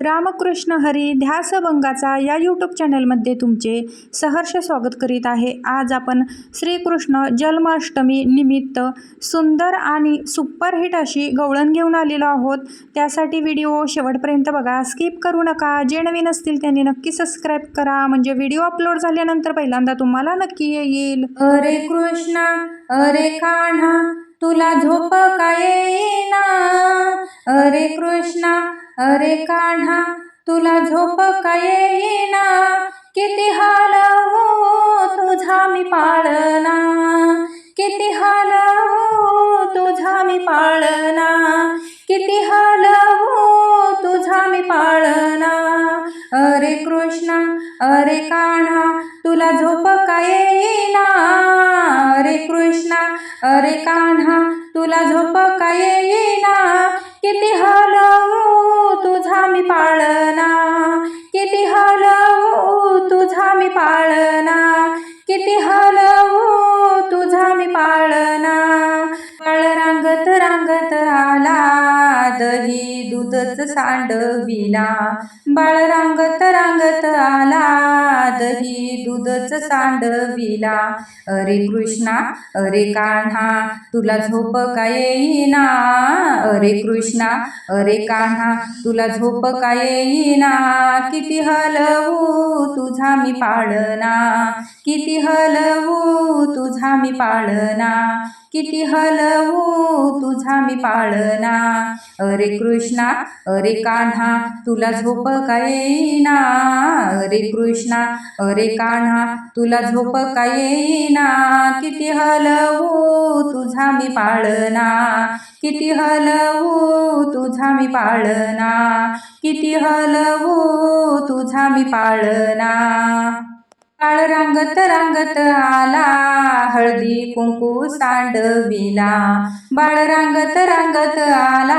रामकृष्ण हरी ध्यासभंगाचा या यूट्यूब चॅनलमध्ये तुमचे सहर्ष स्वागत करीत आहे. आज आपण श्रीकृष्ण जन्माष्टमी निमित्त सुंदर आणि सुपरहिट अशी गवळण घेऊन आलेलो आहोत. त्यासाठी व्हिडिओ शेवटपर्यंत बघा. स्किप करू नका. जे नवीन असतील त्यांनी नक्की सबस्क्राईब करा. म्हणजे व्हिडिओ अपलोड झाल्यानंतर पहिल्यांदा तुम्हाला नक्की येईल. अरे कृष्णा अरे कान्हा तुला झोप काय येईना? अरे कृष्णा अरे कान्हा तुला झोप का येईना? किती हाल हो तुझा मी पाळना किती हाल हो तुझा मी पाळना किती हाल हो तुझा मी पाळना अरे कृष्णा अरे कान्हा तुला झोप का येईना? अरे कृष्णा अरे कान्हा तुझा दूधच सांडविला बाळ रांगत रांगत आला दही दूधच सांडविला अरे कृष्णा अरे कान्हा तुला झोप काय येईना? अरे कृष्णा अरे कान्हा तुला झोप काय येईना? किती हलवू तुझा मी पाळना किती हलवू तुझा मी पाळना किती हलवू तुझा मी पाळना अरे कृष्णा अरे कान्हा तुला झोप का येईना? अरे कृष्णा अरे कान्हा तुला झोप का येईना? किती हलवू तुझा मी पाळना किती हलवू तुझा मी पाळना किती हलवू तुझा मी पाळना काळ रांगत रांगत आला हळदी कुंकू सांडविला बाळ रांगत रांगत आला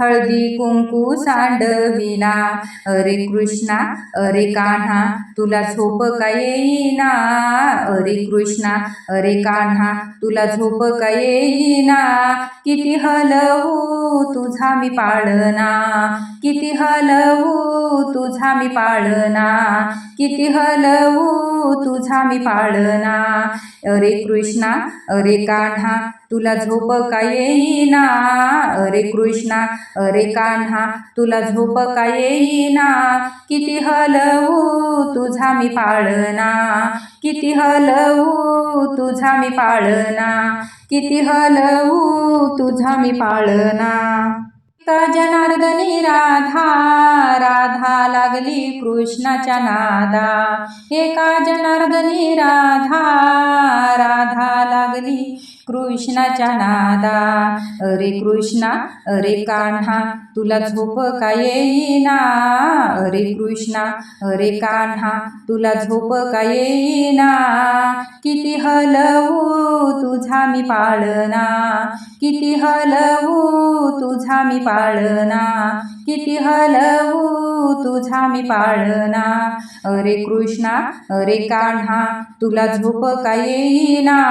हळदी कुंकू सांडविला अरे कृष्णा अरे कान्हा तुला झोप का येईना? अरे कृष्णा अरे कान्हा तुला झोप का येईना? किती हलवू तुझा मी पाळना किती हलवू तुझा मी पाळना किती हलवू तुझा मी पाळना अरे कृष्णा अरे कान्हा तुला झोप का येईना? अरे कृष्णा अरे कान्हा तुला झोप का येईना? किती हलवू तुझा मी पाळना किती हलवू तुझा मी पाळना किती हलवू तुझा मी पाळना का जनार्दनी राधा लागली कृष्णाच्या नादा. एका जनार्दनी राधा राधा लागली कृष्णाच्या नादा. अरे कृष्णा अरे कान्हा तुला झोप काय येईना? अरे कृष्णा अरे कान्हा तुला झोप काय येईना? किती हलवू तुझा मी पाळना किती हलवू तुझा मी पाळना किती हलवू तुझा मी पाळणा. अरे कृष्णा अरे कान्हा तुला झोप का येईना?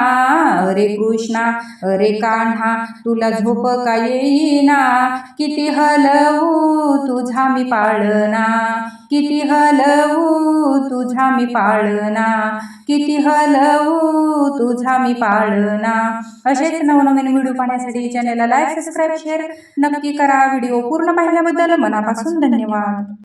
अरे कृष्णा अरे कान्हा तुला झोप का येईना? किती हलवू तुझा मी पाळणा. किती हलवू तुझा मी पाळणा. किती हलवू तुझा मी पाळणा. असेच नवनवीन व्हिडिओ पाहण्यासाठी चॅनलला लाईक सबस्क्राईब शेअर नक्की करा. व्हिडिओ पूर्ण पाहिल्याबद्दल मनापासून धन्यवाद.